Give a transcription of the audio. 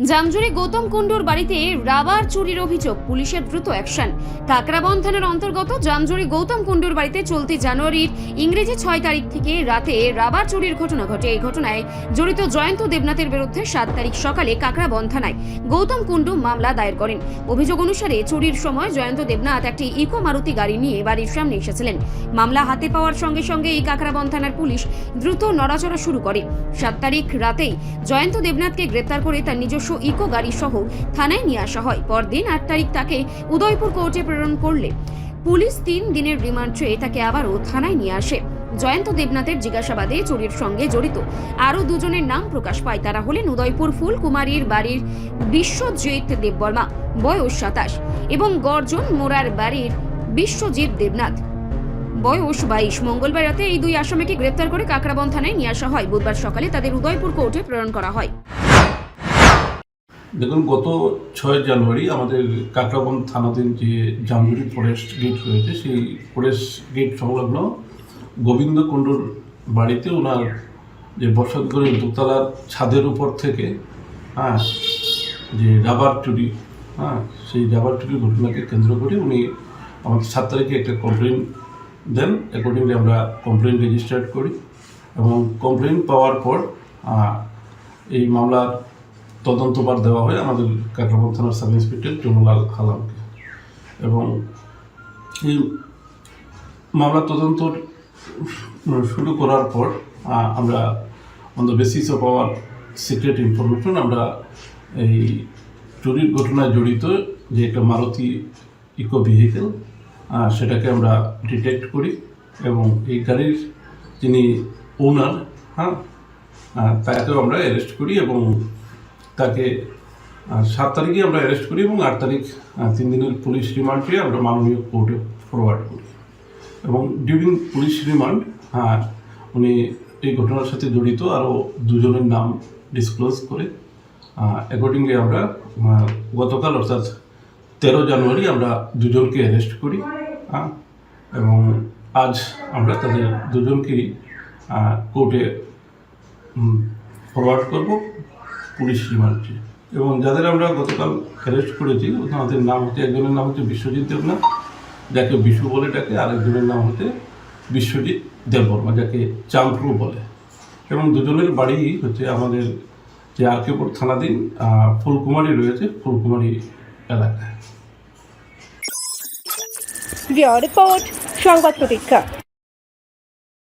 জামজুরি গৌতম কুণ্ডুর বাড়িতে রাবার চুরির অভিযোগ, পুলিশের দ্রুত অ্যাকশন। কাকরাবন থানার অন্তর্গত জামজুরি গৌতম কুণ্ডুর বাড়িতে চলতি জানুয়ারির ইংরেজি ছয় তারিখ থেকে রাতে রাবার চুরির ঘটনা ঘটে। এই ঘটনায় জড়িত জয়ন্ত দেবনাথের বিরুদ্ধে সাত তারিখ সকালে কাকরাবন থানায় গৌতম কুণ্ডু মামলা দায়ের করেন। অভিযোগ অনুসারে চুরির সময় জয়ন্ত দেবনাথ একটি ইকো মারুতি গাড়ি নিয়ে বাড়ির সামনে এসেছিলেন। মামলা হাতে পাওয়ার সঙ্গে সঙ্গে এই কাকরাবন থানার পুলিশ দ্রুত নড়াচড়া শুরু করে। সাত তারিখ রাতেই জয়ন্ত দেবনাথকে গ্রেপ্তার করে তার নিজস্ব ইকো গাড়ি সহ থানায় নিয়ে আসা হয়। পরদিন আট তারিখ তাকে উদয়পুর কোর্টে প্রেরণ করলে। পুলিশ তিন দিনের রিমান্ড চেয়ে তাকে আবারও থানায় নিয়ে আসে। জয়ন্ত দেবনাথের জিজ্ঞাসাবাদে চুরির সঙ্গে জড়িত। আরও দুজনের নাম প্রকাশ পায়। তারা হলেন উদয়পুর ফুলকুমারীর বাড়ির বিশ্বজিৎ দেববর্মা, বয়স সাতাশ, এবং গর্জন মোরার বাড়ির বিশ্বজিৎ দেবনাথ। বয়স বাইশ। মঙ্গলবার রাতে এই দুই আসামিকে গ্রেপ্তার করে কাকরাবন থানায় নিয়ে আসা হয়। বুধবার সকালে তাদের উদয়পুর কোর্টে প্রেরণ করা হয়। দেখুন, গত ছয় জানুয়ারি আমাদের কাকরাবন থানাধীন যে জামজুরি ফরেস্ট গেট রয়েছে, সেই ফরেস্ট গেট সংলগ্ন গোবিন্দ কুণ্ডুর বাড়িতে ওনার যে বসত দোতলার ছাদের উপর থেকে হ্যাঁ যে রাবার চুরি হ্যাঁ সেই রাবার চুরির ঘটনাকে কেন্দ্র করে উনি আমাদের সাত তারিখে একটা কমপ্লেন দেন। অ্যাকর্ডিংলি আমরা কমপ্লেন রেজিস্টার করি এবং কমপ্লেন পাওয়ার পর এই মামলার তদন্তবার দেওয়া হয় আমাদের কাকরাবন থানার সাব ইন্সপেক্টর জমুলাল হালামকে এবং এই মামলা তদন্ত শুরু করার পর আমরা on the basis of our secret information আমরা এই চুরির ঘটনায় জড়িত যে একটা মারুতি ইকো ভেহিকেল সেটাকে আমরা ডিটেক্ট করি এবং এই গাড়ির যিনি ওনার হ্যাঁ তাকেও আমরা অ্যারেস্ট করি এবং তাকে সাত তারিখে আমরা অ্যারেস্ট করি এবং আট তারিখ তিন দিনের পুলিশ রিমান্ড পেয়ে আমরা মাননীয় কোর্টে ফরওয়ার্ড করি। এবং ডিউরিং পুলিশ রিমান্ড হ্যাঁ উনি এই ঘটনার সাথে জড়িত, আরও দুজনের নাম ডিসক্লোজ করে অ্যাকর্ডিংলি আমরা গতকাল অর্থাৎ তেরো জানুয়ারি আমরা দুজনকে অ্যারেস্ট করি হ্যাঁ এবং আজ আমরা তাদের দুজনকেই কোর্টে ফরওয়ার্ড করব। পুলিশ রিমান্ডে। এবং যাদের আমরা গতকাল অ্যারেস্ট করেছি তাদের নাম হচ্ছে একজনের নাম হচ্ছে বিশ্বজিৎ দেবনাথ, যাকে বিশু বলে ডাকে, আরেকজনের নাম হচ্ছে বিশ্বজিৎ দেববর্মা, যাকে চাম্প্রু বলে। এবং দুজনের বাড়ি হচ্ছে আমাদের যে আরকেপুর থানাধীন ফুলকুমারী রয়েছে, ফুলকুমারী এলাকায়। রিপোর্ট, সংবাদ প্রতীক্ষা।